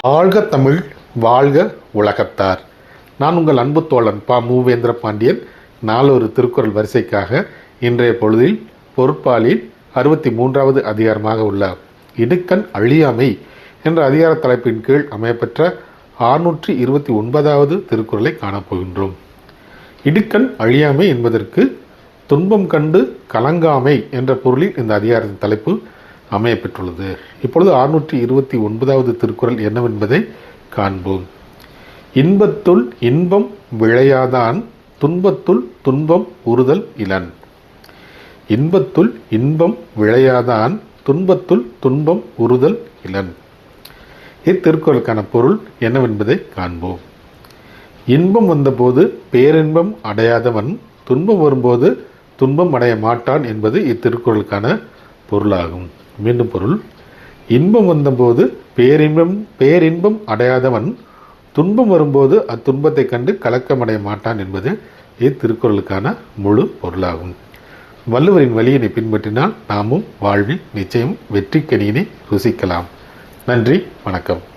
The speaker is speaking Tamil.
வாழ்க தமிழ் வாழ்க உலகத்தார். நான் உங்கள் அன்பு தோழன் பா. மூவேந்திர பாண்டியன். நாலொரு திருக்குறள் வரிசைக்காக இன்றைய பொழுதில் பொருட்பாலில் அறுபத்தி மூன்றாவது அதிகாரமாக உள்ள இடுக்கண் அழியாமை என்ற அதிகார தலைப்பின் கீழ் அமையப்பெற்ற ஆறுநூற்றி இருபத்தி ஒன்பதாவது திருக்குறளை காணப்போகின்றோம். இடுக்கண் அழியாமை என்பதற்கு துன்பம் கண்டு கலங்காமை என்ற பொருளில் இந்த அதிகாரத்தின் தலைப்பு அமையப்பெற்றுள்ளது. இப்பொழுது அறுநூற்றி இருபத்தி ஒன்பதாவது திருக்குறள் என்னவென்பதை காண்போம். இன்பத்துள் இன்பம் விளையாதான் துன்பத்துள் துன்பம் உறுதல் இலன். இன்பத்துள் இன்பம் விளையாதான் துன்பத்துள் துன்பம் உறுதல் இலன். இத்திருக்குறளுக்கான பொருள் என்னவென்பதை காண்போம். இன்பம் வந்தபோது பேரின்பம் அடையாதவன் துன்பம் வரும்போது துன்பம் அடைய மாட்டான் என்பது இத்திருக்குறளுக்கான பொருளாகும். மீண்டும் பொருள். இன்பம் வந்தபோது பேரின்பம் பேரின்பம் அடையாதவன் துன்பம் வரும்போது அத்துன்பத்தை கண்டு கலக்கமடைய மாட்டான் என்பது இத்திருக்குறளுக்கான முழு பொருளாகும். வள்ளுவரின் வழியினை பின்பற்றினால் நாமும் வாழ்வில் நிச்சயம் வெற்றிக்கனியினை ருசிக்கலாம். நன்றி வணக்கம்.